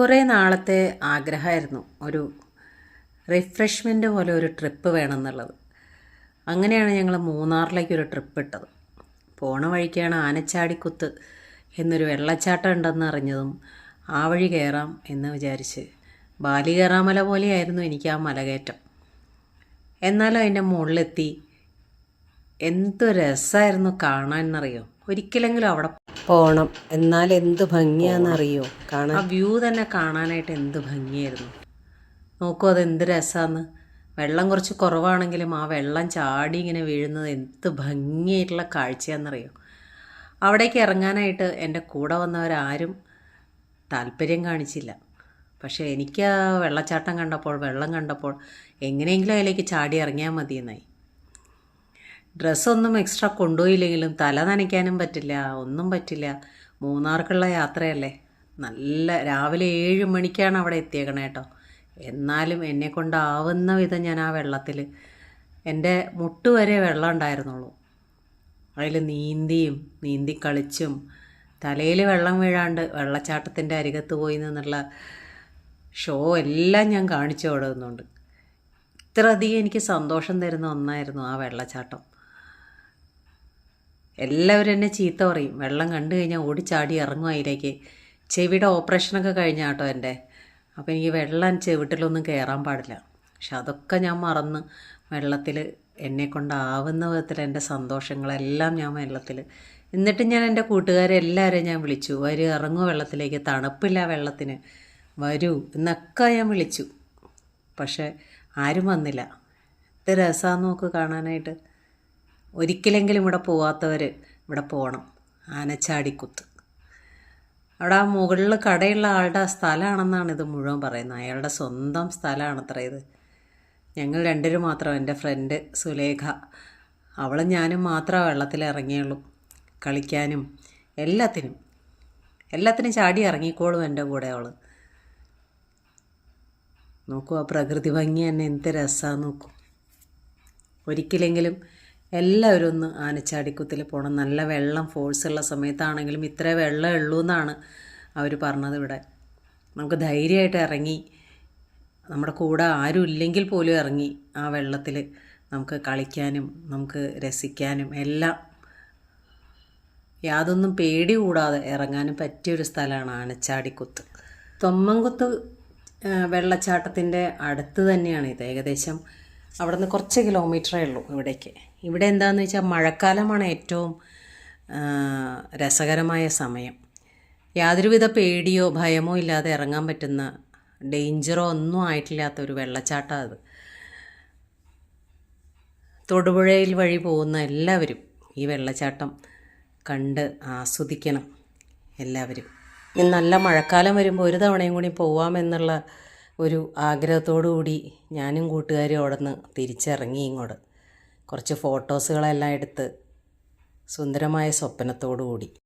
കുറേ നാളത്തെ ആഗ്രഹമായിരുന്നു. ഒരു റിഫ്രഷ്മെന്റ് പോലെ ഒരു ട്രിപ്പ് വേണമെന്നുള്ളത്. അങ്ങനെയാണ് ഞങ്ങൾ മൂന്നാറിലേക്ക് ഒരു ട്രിപ്പ് ഇട്ടത്. പോണ വഴിക്കാണ് ആനച്ചാടിക്കുത്ത് എന്നൊരു വെള്ളച്ചാട്ടം ഉണ്ടെന്ന് അറിഞ്ഞതും ആ വഴി കയറാം എന്ന് വിചാരിച്ച് ബാലി കയറാമല പോലെയായിരുന്നു എനിക്ക് ആ മലകയറ്റം എന്നാലും അതിന്റെ മുകളിലെത്തി എന്ത് രസമായിരുന്നു കാണാൻ എന്നറിയോ? ഒരിക്കലെങ്കിലും അവിടെ പോകണം എന്നാൽ എന്ത് ഭംഗിയാണെന്നറിയോ? കാണാൻ. ആ വ്യൂ തന്നെ കാണാനായിട്ട് എന്ത് ഭംഗിയായിരുന്നു. നോക്കൂ അത് എന്ത് രസമാണ് വെള്ളം കുറച്ച് കുറവാണെങ്കിലും ആ വെള്ളം ചാടി ഇങ്ങനെ വീഴുന്നത് എന്ത് ഭംഗിയായിട്ടുള്ള കാഴ്ചയാണെന്നറിയോ? അവിടേക്ക് ഇറങ്ങാനായിട്ട് എന്റെ കൂടെ വന്നവരാരും താല്പര്യം കാണിച്ചില്ല. പക്ഷേ എനിക്ക് ആ വെള്ളച്ചാട്ടം കണ്ടപ്പോൾ വെള്ളം കണ്ടപ്പോൾ എങ്ങനെയെങ്കിലും അതിലേക്ക് ചാടി ഇറങ്ങിയാൽ മതിയെന്നായി. ഡ്രസ്സൊന്നും എക്സ്ട്രാ കൊണ്ടുപോയില്ലെങ്കിലും തല നനയ്ക്കാനും പറ്റില്ല ഒന്നും പറ്റില്ല. മൂന്നാർക്കുള്ള യാത്രയല്ലേ? നല്ല രാവിലെ ഏഴ് മണിക്കാണ് അവിടെ എത്തിയേക്കണേ കേട്ടോ. എന്നാലും എന്നെ കൊണ്ടാവുന്ന വിധം ഞാൻ ആ വെള്ളത്തിൽ എന്റെ മുട്ട് വരെ വെള്ളം ഉണ്ടായിരുന്നുള്ളൂ. അതിൽ നീന്തിയും നീന്തി കളിച്ചും തലയിൽ വെള്ളം വീഴാണ്ട് വെള്ളച്ചാട്ടത്തിന്റെ അരികത്ത് പോയി നിന്നുള്ള ഷോ എല്ലാം ഞാൻ കാണിച്ചു കൊടുക്കുന്നുണ്ട് ഇത്രയധികം എനിക്ക് സന്തോഷം തരുന്ന ഒന്നായിരുന്നു ആ വെള്ളച്ചാട്ടം. എല്ലാവരും എന്നെ ചീത്ത പറയും. വെള്ളം കണ്ടു കഴിഞ്ഞാൽ ഓടിച്ചാടി ഇറങ്ങും അതിലേക്ക്. ചെവിയുടെ ഓപ്പറേഷനൊക്കെ കഴിഞ്ഞ കേട്ടോ എന്റെ. അപ്പോൾ എനിക്ക് വെള്ളം ചെവിട്ടിലൊന്നും കയറാൻ പാടില്ല. പക്ഷെ അതൊക്കെ ഞാൻ മറന്ന് വെള്ളത്തിൽ എന്നെ കൊണ്ടാവുന്ന വിധത്തിൽ എന്റെ സന്തോഷങ്ങളെല്ലാം ഞാൻ വെള്ളത്തിൽ എന്നിട്ട് ഞാൻ എന്റെ കൂട്ടുകാരെ എല്ലാവരെയും ഞാൻ വിളിച്ചു. വരൂ ഇറങ്ങും വെള്ളത്തിലേക്ക്. തണുപ്പില്ല വെള്ളത്തിന്. വരൂ എന്നൊക്കെ ഞാൻ വിളിച്ചു. പക്ഷേ ആരും വന്നില്ല. ഇത് രസമാണെന്ന് നോക്ക് കാണാനായിട്ട്. ഒരിക്കലെങ്കിലും ഇവിടെ പോവാത്തവർ ഇവിടെ പോകണം ആനച്ചാടിക്കുത്ത്. അവിടെ ആ മുകളിൽ കടയുള്ള ആളുടെ സ്ഥലമാണെന്നാണ് ഇത് മുഴുവൻ പറയുന്നത്. അയാളുടെ സ്വന്തം സ്ഥലമാണത്ര ഇത്. ഞങ്ങൾ രണ്ടുപേരും മാത്രം എന്റെ ഫ്രണ്ട് സുലേഖ. അവളും ഞാനും മാത്രമേ വെള്ളത്തിൽ ഇറങ്ങിയുള്ളൂ. കളിക്കാനും എല്ലാത്തിനും. എല്ലാത്തിനും ചാടി ഇറങ്ങിക്കോളും എന്റെ കൂടെ അവൾ നോക്കൂ ആ പ്രകൃതി ഭംഗി തന്നെ എന്ത് രസമാണെന്ന് നോക്കൂ. ഒരിക്കലെങ്കിലും എല്ലാവരും ഒന്ന് ആനച്ചാടിക്കുത്തിൽ പോകണം. നല്ല വെള്ളം ഫോഴ്സ് ഉള്ള സമയത്താണെങ്കിലും ഇത്ര വെള്ളം ഉള്ളൂ എന്നാണ് അവർ പറഞ്ഞത് ഇവിടെ. നമുക്ക് ധൈര്യമായിട്ട് ഇറങ്ങി. നമ്മുടെ കൂടെ ആരും ഇല്ലെങ്കിൽ പോലും ഇറങ്ങി ആ വെള്ളത്തിൽ നമുക്ക് കളിക്കാനും നമുക്ക് രസിക്കാനും എല്ലാം. യാതൊന്നും പേടി കൂടാതെ ഇറങ്ങാനും പറ്റിയൊരു സ്ഥലമാണ് ആനച്ചാടിക്കുത്ത്. തൊമ്മൻകുത്ത് വെള്ളച്ചാട്ടത്തിന്റെ അടുത്ത് തന്നെയാണ് ഇത്. ഏകദേശം അവിടെ നിന്ന് കുറച്ച് കിലോമീറ്ററേ ഉള്ളൂ ഇവിടേക്ക്. ഇവിടെ എന്താണെന്ന് വെച്ചാൽ മഴക്കാലമാണ് ഏറ്റവും രസകരമായ സമയം. യാതൊരുവിധ പേടിയോ ഭയമോ ഇല്ലാതെ ഇറങ്ങാൻ പറ്റുന്ന ഡേഞ്ചറോ ഒന്നും ആയിട്ടില്ലാത്ത ഒരു വെള്ളച്ചാട്ടം അത്. തൊടുപുഴയിൽ വഴി പോകുന്ന എല്ലാവരും ഈ വെള്ളച്ചാട്ടം കണ്ട് ആസ്വദിക്കണം എല്ലാവരും. ഇനി നല്ല മഴക്കാലം വരുമ്പോൾ ഒരു തവണയും കൂടി പോവാമെന്നുള്ള ഒരു ആഗ്രഹത്തോടു കൂടി ഞാനും കൂട്ടുകാരും അവിടെ നിന്ന് തിരിച്ചിറങ്ങി ഇങ്ങോട്ട്. കുറച്ച് ഫോട്ടോസുകളെല്ലാം എടുത്ത് സുന്ദരമായ സ്വപ്നത്തോടു കൂടി.